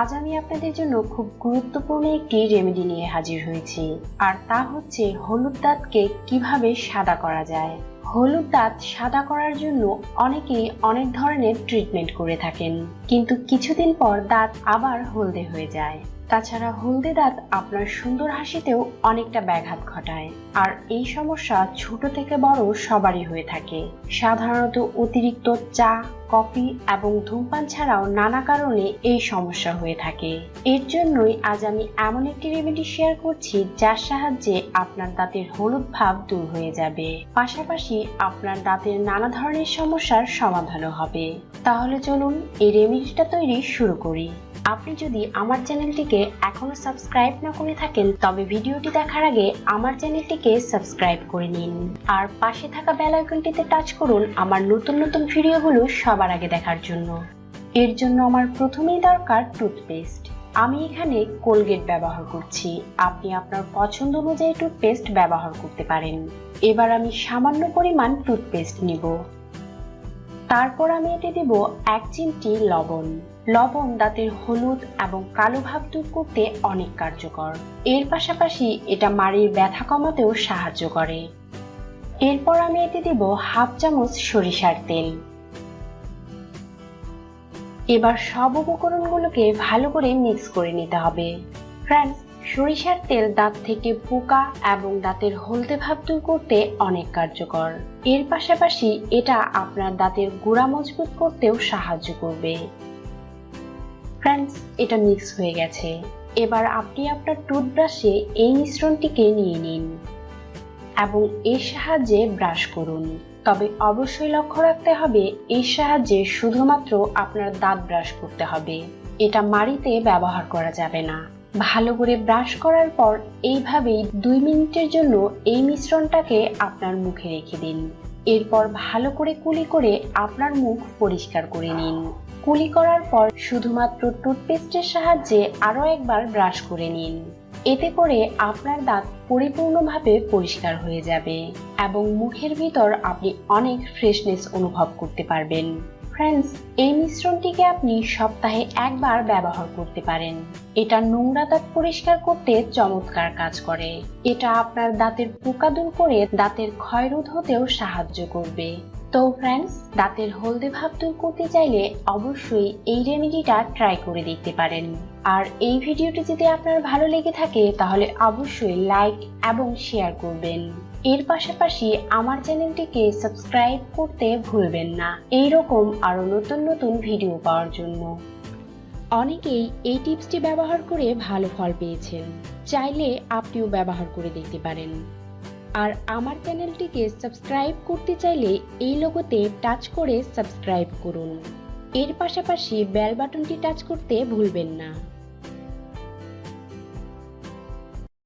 আজ আমি আপনাদের জন্য খুব গুরুত্বপূর্ণ একটি রেমেডি নিয়ে হাজির হয়েছি। আর তা হচ্ছে হলুদ দাঁতকে কীভাবে সাদা করা যায়। হলুদ দাঁত সাদা করার জন্য অনেকেই অনেক ধরনের ট্রিটমেন্ট করে থাকেন। কিন্তু কিছুদিন পর দাঁত আবার হলদে হয়ে যায়। তাছাড়া হলদে দাঁত আপনার সুন্দর হাসিতেও অনেকটা ব্যাঘাত ঘটায়। আর এই সমস্যা ছোট থেকে বড় সবারই হয়ে থাকে। সাধারণত অতিরিক্ত চা, কফি এবং ধূমপান ছাড়াও নানা কারণে এই সমস্যা হয়ে থাকে। এর জন্যই আজ আমি এমন একটি রেমেডি শেয়ার করছি যার সাহায্যে আপনার দাঁতের হলুদ ভাব দূর হয়ে যাবে। পাশাপাশি আপনার দাঁতের নানা ধরনের সমস্যার সমাধানও হবে। তাহলে চলুন এই রেমেডিটা তৈরি শুরু করি। আপনি যদি আমার চ্যানেলটিকে এখনও সাবস্ক্রাইব না করে থাকেন, তবে ভিডিওটি দেখার আগে আমার চ্যানেলটিকে সাবস্ক্রাইব করে নিন। আর পাশে থাকা বেল আইকনটিতে টাচ করুন আমার নতুন নতুন ভিডিওগুলো সবার আগে দেখার জন্য। এর জন্য আমার প্রথমেই দরকার টুথপেস্ট আমি এখানে কোলগেট ব্যবহার করছি। আপনি আপনার পছন্দ অনুযায়ী টুথপেস্ট ব্যবহার করতে পারেন। এবার আমি সামান্য পরিমাণ টুথপেস্ট নিব। তারপর আমি এতে দেব এক চিমটি লবণ। লবণ দাঁতের হলুদ এবং কালো ভাব দূর করতে অনেক কার্যকর। এর পাশাপাশি এটা মাড়ির ব্যথা কমাতেও সাহায্য করে। এরপর আমি এতে দেব হাফ চামচ সরিষার তেল। এবার সব উপকরণগুলোকে ভালো করে মিক্স করে নিতে হবে। ফ্রেন্ডস সরিষার তেল দাঁত থেকে পোকা এবং দাঁতের হলদে ভাব দূর করতে অনেক কার্যকর। এর পাশাপাশি এটা আপনার দাঁতের গোড়া মজবুত করতেও সাহায্য করবে। ফ্রেন্ডস এটা মিক্স হয়ে গেছে। এবার আপনি আপনার টুথব্রাশে এই মিশ্রণটিকে নিয়ে নিন। এবং এর সাহায্যে ব্রাশ করুন। তবে অবশ্যই লক্ষ্য রাখতে হবে, এর সাহায্যে শুধুমাত্র আপনার দাঁত ব্রাশ করতে হবে। এটা মাড়িতে ব্যবহার করা যাবে না। ভালো করে ব্রাশ করার পর এইভাবেই দুই মিনিটের জন্য এই মিশ্রণটাকে আপনার মুখে রেখে দিন। এরপর ভালো করে কুলি করে আপনার মুখ পরিষ্কার করে নিন। কুলি করার পর শুধুমাত্র টুথপেস্টের সাহায্যে আরও একবার ব্রাশ করে নিন। এতে করে আপনার দাঁত পরিপূর্ণভাবে পরিষ্কার হয়ে যাবে এবং মুখের ভিতর আপনি অনেক ফ্রেশনেস অনুভব করতে পারবেন। ফ্রেন্ডস এই মিশ্রণটিকে আপনি সপ্তাহে একবার ব্যবহার করতে পারেন। এটা নোংরা দাঁত পরিষ্কার করতে চমৎকার কাজ করে। এটা আপনার দাঁতের পোকা দূর করে দাঁতের ক্ষয়রোধ হতেও সাহায্য করবে। তো ফ্রেন্ডস দাঁতের হলদে ভাব দূর করতে চাইলে অবশ্যই এই রেমেডিটা ট্রাই করে দেখতে পারেন। আর এই ভিডিওটি যদি আপনার ভালো লেগে থাকে, তাহলে অবশ্যই লাইক এবং শেয়ার করবেন। এর পাশাপাশি আমার চ্যানেলটিকে সাবস্ক্রাইব করতে ভুলবেন না। এই রকম আরও নতুন নতুন ভিডিও পাওয়ার জন্য। অনেকেই এই টিপসটি ব্যবহার করে ভালো ফল পেয়েছেন। চাইলে আপনিও ব্যবহার করে দেখতে পারেন। আর আমার চ্যানেলটিকে সাবস্ক্রাইব করতে চাইলে এই লোগোতে টাচ করে সাবস্ক্রাইব করুন। এর পাশাপাশি বেল বাটনটি টাচ করতে ভুলবেন না।